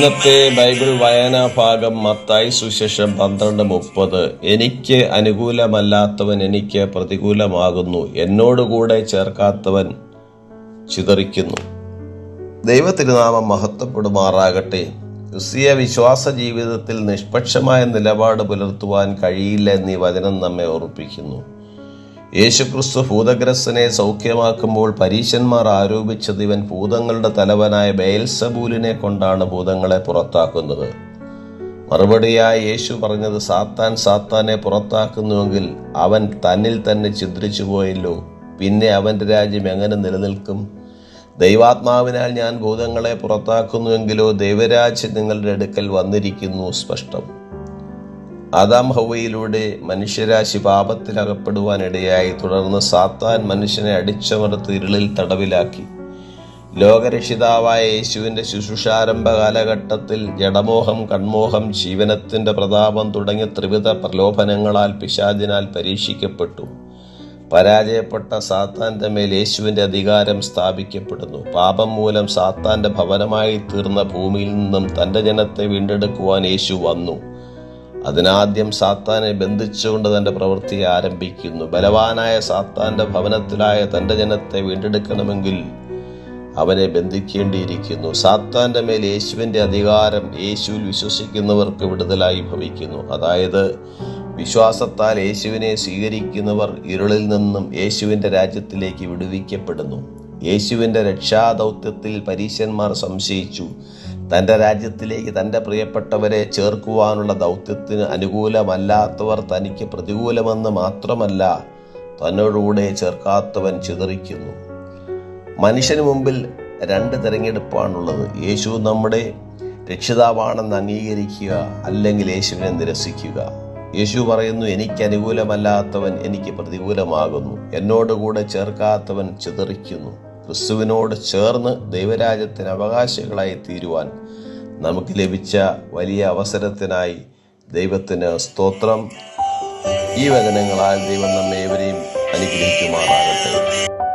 ഇന്നത്തെ ബൈബിൾ വായനാ ഭാഗം മത്തായി സുശേഷം പന്ത്രണ്ട് മുപ്പത്. എനിക്ക് അനുകൂലമല്ലാത്തവൻ എനിക്ക് പ്രതികൂലമാകുന്നു. എന്നോടുകൂടെ ചേർക്കാത്തവൻ ചിതറിക്കുന്നു. ദൈവത്തിരുനാമം മഹത്വപ്പെടുമാറാകട്ടെ. ക്രിസ്തീയ വിശ്വാസ ജീവിതത്തിൽ നിഷ്പക്ഷമായ നിലപാട് പുലർത്തുവാൻ കഴിയില്ല എന്നീ വചനം നമ്മെ ഓർപ്പിക്കുന്നു. യേശുക്രിസ്തു ഭൂതഗ്രസ്തനെ സൗഖ്യമാക്കുമ്പോൾ പരീശന്മാർ ആരോപിച്ചത് ഇവൻ ഭൂതങ്ങളുടെ തലവനായ ബേൽസബൂലിനെ കൊണ്ടാണ് ഭൂതങ്ങളെ പുറത്താക്കുന്നത്. മറുപടിയായി യേശു പറഞ്ഞത് സാത്താൻ സാത്താനെ പുറത്താക്കുന്നുവെങ്കിൽ അവൻ തന്നിൽ തന്നെ ചിദ്രിച്ചു പോയല്ലോ. പിന്നെ അവന്റെ രാജ്യം എങ്ങനെ നിലനിൽക്കും? ദൈവാത്മാവിനാൽ ഞാൻ ഭൂതങ്ങളെ പുറത്താക്കുന്നുവെങ്കിലോ ദൈവരാജ്യം നിങ്ങളുടെ അടുക്കൽ വന്നിരിക്കുന്നു സ്പഷ്ടം. ആദാം ഹവയിലൂടെ മനുഷ്യരാശി പാപത്തിലകപ്പെടുവാനിടയായി തുടർന്ന് സാത്താൻ മനുഷ്യനെ അടിച്ചമർത്ത് ഇരുളിൽ തടവിലാക്കി. ലോകരക്ഷിതാവായ യേശുവിന്റെ ശുശ്രൂഷാരംഭ കാലഘട്ടത്തിൽ ജഡമോഹം കൺമോഹം ജീവനത്തിന്റെ പ്രതാപം തുടങ്ങിയ ത്രിവിധ പ്രലോഭനങ്ങളാൽ പിശാചിനാൽ പരീക്ഷിക്കപ്പെട്ടു. പരാജയപ്പെട്ട സാത്താന്റെ മേൽ യേശുവിന്റെ അധികാരം സ്ഥാപിക്കപ്പെടുന്നു. പാപം മൂലം സാത്താന്റെ ഭവനമായി തീർന്ന ഭൂമിയിൽ നിന്നും തന്റെ ജനത്തെ വീണ്ടെടുക്കുവാൻ യേശു വന്നു. അതിനാദ്യം സാത്താനെ ബന്ധിച്ചുകൊണ്ട് തന്റെ പ്രവൃത്തി ആരംഭിക്കുന്നു. ബലവാനായ സാത്താന്റെ ഭവനത്തിലായ തന്റെ ജനത്തെ വീണ്ടെടുക്കണമെങ്കിൽ അവനെ ബന്ധിക്കേണ്ടിയിരിക്കുന്നു. സാത്താന്റെ മേൽ യേശുവിന്റെ അധികാരം യേശുവിൽ വിശ്വസിക്കുന്നവർക്ക് വിടുതലായി ഭവിക്കുന്നു. അതായത് വിശ്വാസത്താൽ യേശുവിനെ സ്വീകരിക്കുന്നവർ ഇരുളിൽ നിന്നും യേശുവിന്റെ രാജ്യത്തിലേക്ക് വിടുവിക്കപ്പെടുന്നു. യേശുവിന്റെ രക്ഷാദൗത്യത്തിൽ പരീശന്മാർ സംശയിച്ചു. തന്റെ രാജ്യത്തിലേക്ക് തന്റെ പ്രിയപ്പെട്ടവരെ ചേർക്കുവാനുള്ള ദൗത്യത്തിന് അനുകൂലമല്ലാത്തവർ തനിക്ക് പ്രതികൂലമെന്ന് മാത്രമല്ല തന്നോടുകൂടെ ചേർക്കാത്തവൻ ചിതറിക്കുന്നു. മനുഷ്യന് മുമ്പിൽ രണ്ട് തിരഞ്ഞെടുപ്പാണുള്ളത്. യേശു നമ്മുടെ രക്ഷിതാവാണെന്ന് അംഗീകരിക്കുക അല്ലെങ്കിൽ യേശുവിനെ നിരസിക്കുക. യേശു പറയുന്നു എനിക്ക് അനുകൂലമല്ലാത്തവൻ എനിക്ക് പ്രതികൂലമാകുന്നു. എന്നോടുകൂടെ ചേർക്കാത്തവൻ ചിതറിക്കുന്നു. ക്രിസ്തുവിനോട് ചേർന്ന് ദൈവരാജ്യത്തിന് അവകാശികളായി തീരുവാൻ നമുക്ക് ലഭിച്ച വലിയ അവസരത്തിനായി ദൈവത്തിന് സ്തോത്രം. ഈ വചനങ്ങളാൽ ദൈവം നമ്മെ ഏവരെയും അനുഗ്രഹിക്കുമാറാകട്ടെ.